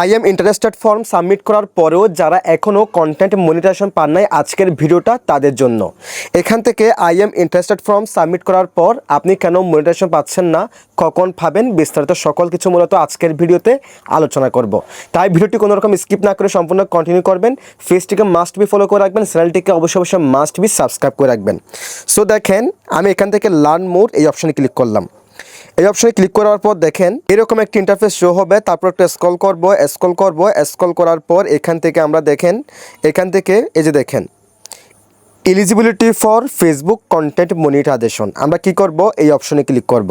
I am interested form submit করার পরেও যারা এখনও কন্টেন্ট মনিটাইজেশন পান নাই, আজকের ভিডিওটা তাদের জন্য। এখান থেকে I am interested form submit করার পর আপনি কেন মনিটাইজেশন পাচ্ছেন না, কখন পাবেন, বিস্তারিত সকল কিছু মূলত আজকের ভিডিওতে আলোচনা করব। তাই ভিডিওটি কোনো রকম স্কিপ না করে সম্পূর্ণ কন্টিনিউ করবেন ফেসটিকে মাস্ট বি ফলো করে রাখবেন চ্যানেলটিকে অবশ্যই অবশ্যই মাস্ট বি সাবস্ক্রাইব করে রাখবেন। সো দেখেন, আমি এখান থেকে লার্ন মোর এই অপশানে ক্লিক করলাম। এই অপশনে ক্লিক করার পর দেখেন এরকম একটা ইন্টারফেস শো হবে। তারপর একটা স্ক্রল করব স্ক্রল করব স্ক্রল করার পর এখান থেকে আমরা দেখেন, এখান থেকে এই যে দেখেন eligibility for Facebook content monetization আমরা কি করব? এই অপশনে ক্লিক করব।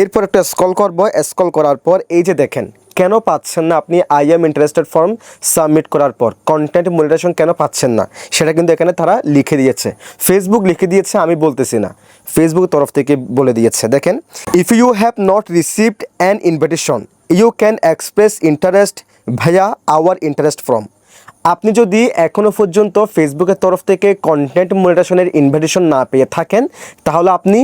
এরপর একটা স্ক্রল করব স্ক্রল করার পর এই যে দেখেন কেন পাচ্ছেন না আপনি I am interested form submit করার পর? কন্টেন্ট মনিটেশন কেন পাচ্ছেন না? সেটা কিন্তু এখানে তারা লিখে দিয়েছে। ফেসবুক লিখে দিয়েছে, আমি বলতেছি না। ফেসবুক তরফ থেকে বলে দিয়েছে। দেখেন if you have not received an invitation you can express interest ভাইয়া আওয়ার ইন্টারেস্ট ফর্ম আপনি যদি এখনও পর্যন্ত ফেসবুকের তরফ থেকে কন্টেন্ট মনিটেশনের ইনভিটেশন না পেয়ে থাকেন, তাহলে আপনি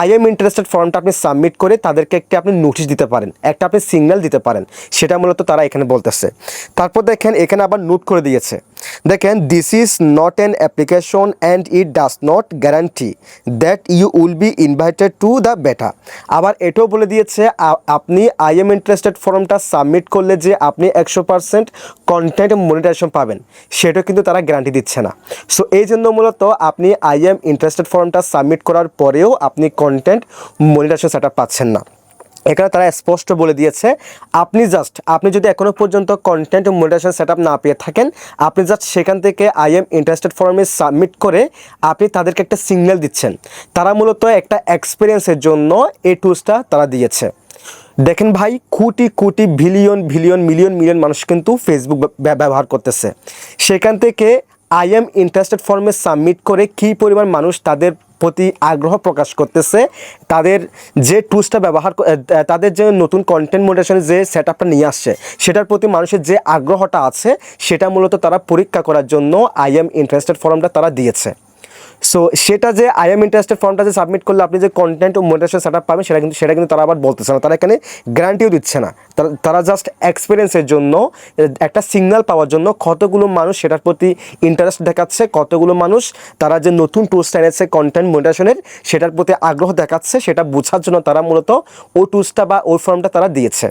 আই এম ইন্টারেস্টেড ফর্মটা আপনি সাবমিট করে তাদেরকে একটি আপনি নোটিশ দিতে পারেন, একটা আপনি সিগন্যাল দিতে পারেন। সেটা মূলত তারা এখানে বলতেছে। তারপর দেখেন, এখানে আবার নোট করে দিয়েছে। দেখেন this is not an application and it does not guarantee that you will be invited to the beta আবার এটাও বলে দিয়েছে আপনি আই এম ইন্টারেস্টেড ফর্মটা সাবমিট করলে যে আপনি একশো পার্সেন্ট কন্টেন্ট মনিটাইজেশন পাবেন, সেটাও কিন্তু তারা গ্যারান্টি দিচ্ছে না। সো এই জন্য মূলত আপনি আই এম ইন্টারেস্টেড ফর্মটা সাবমিট করার পরেও আপনি কন্টেন্ট মনিটাইজেশন সেটা পাচ্ছেন না। এখানে তারা স্পষ্ট বলে দিয়েছে, আপনি জাস্ট আপনি যদি এখনও পর্যন্ত কন্টেন্ট মনিটাইজেশন সেট না পেয়ে থাকেন, আপনি জাস্ট সেখান থেকে আই এম ইন্টারেস্টেড ফর্মে সাবমিট করে আপনি তাদেরকে একটা সিগন্যাল দিচ্ছেন। তারা মূলত একটা এক্সপিরিয়েন্সের জন্য এই টুলসটা তারা দিয়েছে। দেখেন ভাই, crore crore billion billion million million মানুষ কিন্তু ফেসবুক ব্যবহার করতেছে। সেখান থেকে আই এম ইন্টারেস্টেড ফর্মে সাবমিট করে কী পরিমাণ মানুষ তাদের প্রতি আগ্রহ প্রকাশ করতেছে। তাদের যে টুলসটা ব্যবহার তাদের যে নতুন কন্টেন্ট মোডেশনের যে সেট আপটা নিয়ে আসছে, সেটার প্রতি মানুষের যে আগ্রহটা আছে, সেটা মূলত তারা পরীক্ষা করার জন্য আই এম ইন্টারেস্টেড ফর্মটা তারা দিয়েছে। সো সেটা যে আই এম ইন্টারেস্টেড ফর্মটা যে সাবমিট করলে আপনি যে কন্টেন্ট ও মোটিভেশন সেট আপ পাবেন, সেটা কিন্তু সেটা কিন্তু তারা আবার বলতেছে না। তারা এখানে গ্যারান্টিও দিচ্ছে না। তারা- জাস্ট এক্সপিরিয়েন্সের জন্য একটা সিগন্যাল পাওয়ার জন্য কতগুলো মানুষ সেটার প্রতি ইন্টারেস্ট দেখাচ্ছে, কতগুলো মানুষ তারা যে নতুন টুলসটা এনেছে কন্টেন্ট মোটিভেশনের সেটার প্রতি আগ্রহ দেখাচ্ছে, সেটা বোঝার জন্য তারা মূলত ওই টুলসটা বা ওই ফর্মটা তারা দিয়েছে।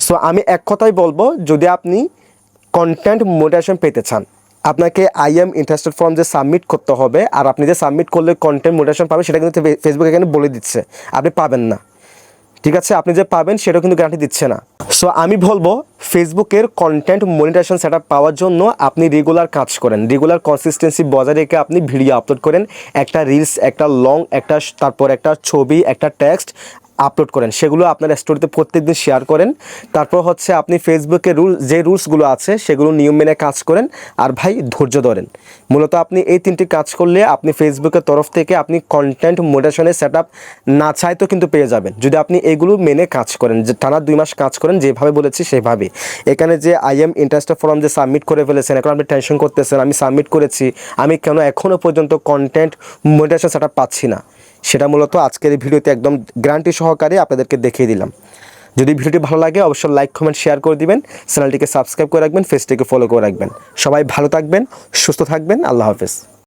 সো আমি এক কথাই বলব, যদি আপনি কন্টেন্ট মোটিভেশন পেতে চান আপনাকে আই এম ইন্টারেস্টেড ফর্ম যে সাবমিট করতে হবে, আর আপনি যে সাবমিট করলে কন্টেন্ট মোটিভেশন পাবেন, সেটা কিন্তু ফেসবুক এখানে বলে দিচ্ছে। আপনি পাবেন না। ঠিক আছে? আপনি যে পাবেন, সেটাও কিন্তু গ্যারান্টি দিচ্ছে না। সো আমি বলব ফেসবুকের কন্টেন্ট মনিটাইজেশন সেট পাওয়ার জন্য আপনি রেগুলার কাজ করেন। রেগুলার কনসিস্টেন্সি বজায় রেখে আপনি ভিডিও আপলোড করেন। একটা রিলস একটা লং একটা তারপর একটা ছবি, একটা টেক্সট আপলোড করেন, সেগুলো আপনার স্টোরিতে প্রত্যেকদিন শেয়ার করেন। তারপর হচ্ছে আপনি ফেসবুকে রুল যে রুলসগুলো আছে, সেগুলো নিয়ম মেনে কাজ করেন আর ভাই ধৈর্য ধরেন। মূলত আপনি এই তিনটি কাজ করলে আপনি ফেসবুকের তরফ থেকে আপনি কন্টেন্ট মোডেশনের সেট আপ না চাইতেও কিন্তু পেয়ে যাবেন। যদি আপনি এগুলো মেনে কাজ করেন, যে টানা দুই মাস কাজ করেন, যেভাবে বলেছি সেভাবে। এখানে যে আই এম ইন্টারেস্টেড ফর্ম যে সাবমিট করে ফেলেছেন, এখন আপনি টেনশন করতেছেন, আমি সাবমিট করেছি, আমি কেন এখনও পর্যন্ত কন্টেন্ট মোডেশন সেট আপ পাচ্ছি না? সেটা মূলত আজকের এই ভিডিওতে একদম গ্যারান্টি সহকারে আপনাদেরকে দেখিয়ে দিলাম। যদি ভিডিওটি ভালো লাগে, অবশ্যই লাইক, কমেন্ট, শেয়ার করে দিবেন। চ্যানেলটিকে সাবস্ক্রাইব করে রাখবেন ফেসটিকে ফলো করে রাখবেন। সবাই ভালো থাকবেন, সুস্থ থাকবেন। আল্লাহ হাফেজ।